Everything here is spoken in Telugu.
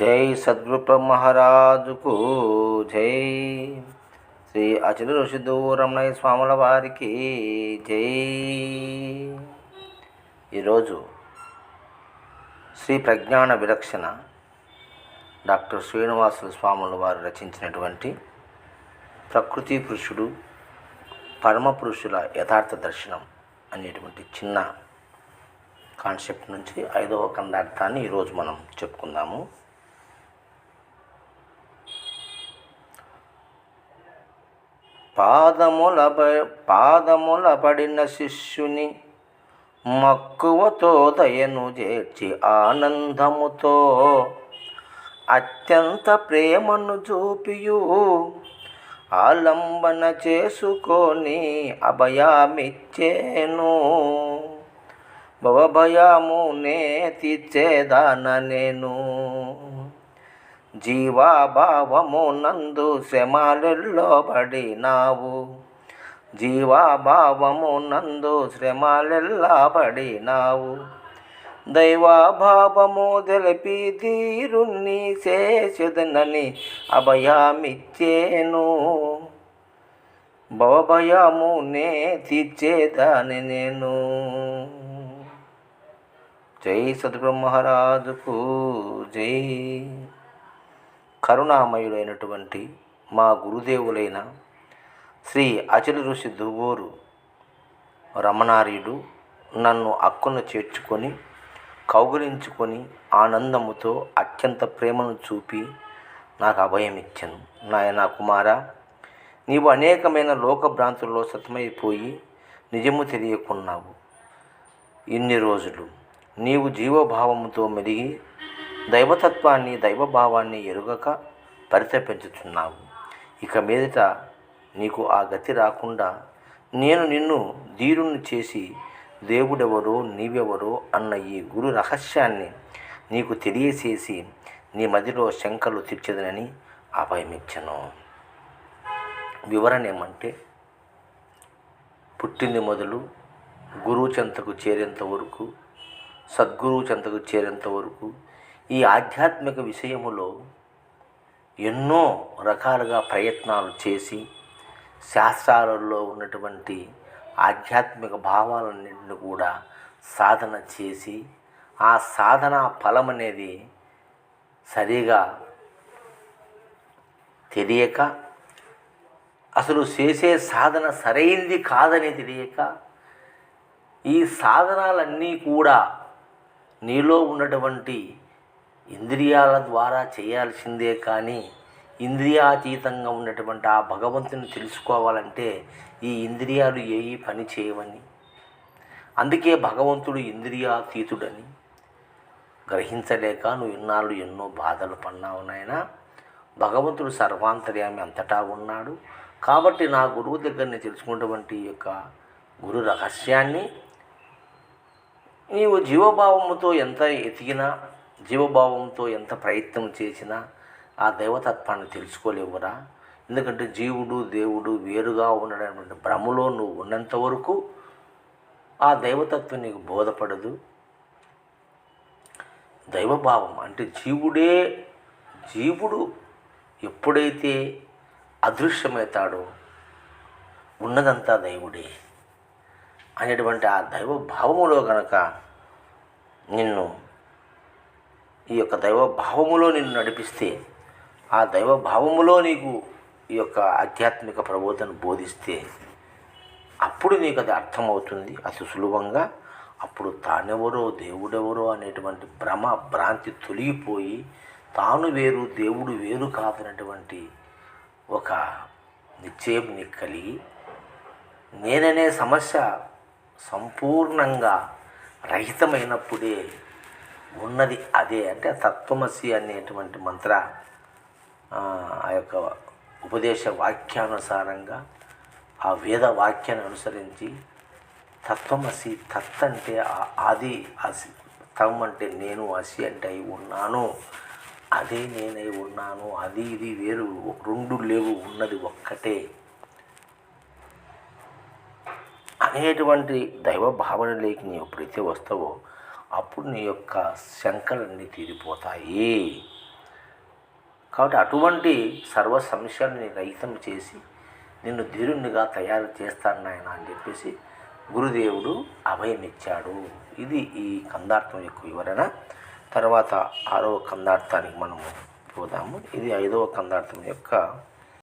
జై సద్గురు మహారాజుకు జై. శ్రీ అచల ఋషి దూరమణయ్య స్వాముల వారికి జై. ఈరోజు శ్రీ ప్రజ్ఞాన విలక్షణ డాక్టర్ శ్రీనివాసుల స్వాముల వారు రచించినటువంటి ప్రకృతి పురుషుడు పరమ పురుషుల యథార్థ దర్శనం అనేటువంటి చిన్న కాన్సెప్ట్ నుంచి ఐదవ కందార్థాన్ని ఈరోజు మనం చెప్పుకుందాము. పాదముల పాదముల పడిన శిష్యుని మక్కువతో దయను చేర్చి ఆనందముతో అత్యంత ప్రేమను చూపియు. ఆలంబన చేసుకొని అభయామిచ్చేను. భవభయమునే తీర్చేదాన నేను. జీవాభావము నందు శ్రమలెల్లో పడినావు. జీవాభావము నందు శ్రమలెల్లా దైవాభావము తెలిపి తీరుణ్ణి చేసేదనని అభయామిచ్చేను. భవభయము నే తీర్చేదాని నేను. జై సద్గురు మహారాజుకు జై. కరుణామయుడైనటువంటి మా గురుదేవులైన శ్రీ అచల ఋషి దువ్వూరు రమణార్యుడు నన్ను అక్కున చేర్చుకొని కౌగులించుకొని ఆనందముతో అత్యంత ప్రేమను చూపి నాకు అభయం ఇచ్చాను నాయన కుమార నీవు అనేకమైన లోకభ్రాంతుల్లో సతమైపోయి నిజము తెలియకున్నావు. ఇన్ని రోజులు నీవు జీవభావముతో మెలిగి దైవతత్వాన్ని దైవభావాన్ని ఎరుగక పరితపించుచున్నావు. ఇక మీదట నీకు ఆ గతి రాకుండా నేను నిన్ను ధీరుని చేసి దేవుడెవరో నీవెవరో అన్న ఈ గురు రహస్యాన్ని నీకు తెలియచేసి నీ మదిలో శంకలు తీర్చదనని అభయమిచ్చను వివరణ ఏమంటే పుట్టింది మొదలు గురువు చెంతకు చేరేంత వరకు సద్గురువు చెంతకు చేరేంత వరకు ఈ ఆధ్యాత్మిక విషయములో ఎన్నో రకాలుగా ప్రయత్నాలు చేసి శాస్త్రాలలో ఉన్నటువంటి ఆధ్యాత్మిక భావాలన్నింటిని కూడా సాధన చేసి ఆ సాధన ఫలం అనేది సరిగా తెలియక అసలు చేసే సాధన సరైంది కాదని తెలియక ఈ సాధనాలన్నీ కూడా నీలో ఉన్నటువంటి ఇంద్రియాల ద్వారా చేయాల్సిందే కానీ ఇంద్రియాతీతంగా ఉన్నటువంటి ఆ భగవంతుని తెలుసుకోవాలంటే ఈ ఇంద్రియాలు ఏవి పని చేయవని. అందుకే భగవంతుడు ఇంద్రియాతీతుడని గ్రహించలేక నువ్వు ఇన్నాళ్ళు ఎన్నో బాధలు పన్నావు నాయన. భగవంతుడు సర్వాంతర్యామి అంతటా ఉన్నాడు. కాబట్టి నా గురువు దగ్గర నేను తెలుసుకున్నటువంటి యొక్క గురు రహస్యాన్ని నీవు జీవభావముతో ఎంత ఎతికినా జీవభావంతో ఎంత ప్రయత్నం చేసినా ఆ దైవతత్వాన్ని తెలుసుకోలేవురా. ఎందుకంటే జీవుడు దేవుడు వేరుగా ఉండడానికి భ్రమలో నువ్వు ఉన్నంత వరకు ఆ దైవతత్వం నీకు బోధపడదు. దైవభావం అంటే జీవుడే జీవుడు ఎప్పుడైతే అదృశ్యమవుతాడో ఉన్నదంతా దైవుడే అనేటువంటి ఆ దైవ భావములో కనుక నిన్ను ఈ యొక్క దైవ భావములో నిన్ను నడిపిస్తే ఆ దైవ భావములో నీకు ఈ యొక్క ఆధ్యాత్మిక ప్రబోధను బోధిస్తే అప్పుడు నీకు అది అర్థమవుతుంది. అతి సులభంగా అప్పుడు తానెవరో దేవుడెవరో అనేటువంటి భ్రమ భ్రాంతి తొలగిపోయి తాను వేరు దేవుడు వేరు కాదనటువంటి ఒక నిశ్చయం నీకు కలిగి నేననే సమస్య సంపూర్ణంగా రహితమైనప్పుడే ఉన్నది అదే అంటే తత్వమసి అనేటువంటి మంత్ర ఆ యొక్క ఉపదేశ వాక్యానుసారంగా ఆ వేద వాక్యాన్ని అనుసరించి తత్వమసి తత్ అంటే అది ఆది అసి తమ్ అంటే నేను అసి అంటే అయి ఉన్నాను అదే నేనై ఉన్నాను అది ఇది వేరు రెండు లేవు ఉన్నది ఒక్కటే అనేటువంటి దైవ భావనలోకి నీవు ఎప్పుడైతే వస్తావో అప్పుడు నీ యొక్క శంకలన్నీ తీరిపోతాయి. కాబట్టి అటువంటి సర్వ సంశయాన్ని రహితం చేసి నిన్ను ధీరునిగా తయారు చేస్తాను నాయన అని చెప్పేసి గురుదేవుడు అభయమిచ్చాడు. ఇది ఈ కందార్థం యొక్క వివరణ. తర్వాత ఆరవ కందార్థానికి మనము పోదాము. ఇది ఐదవ కందార్థం యొక్క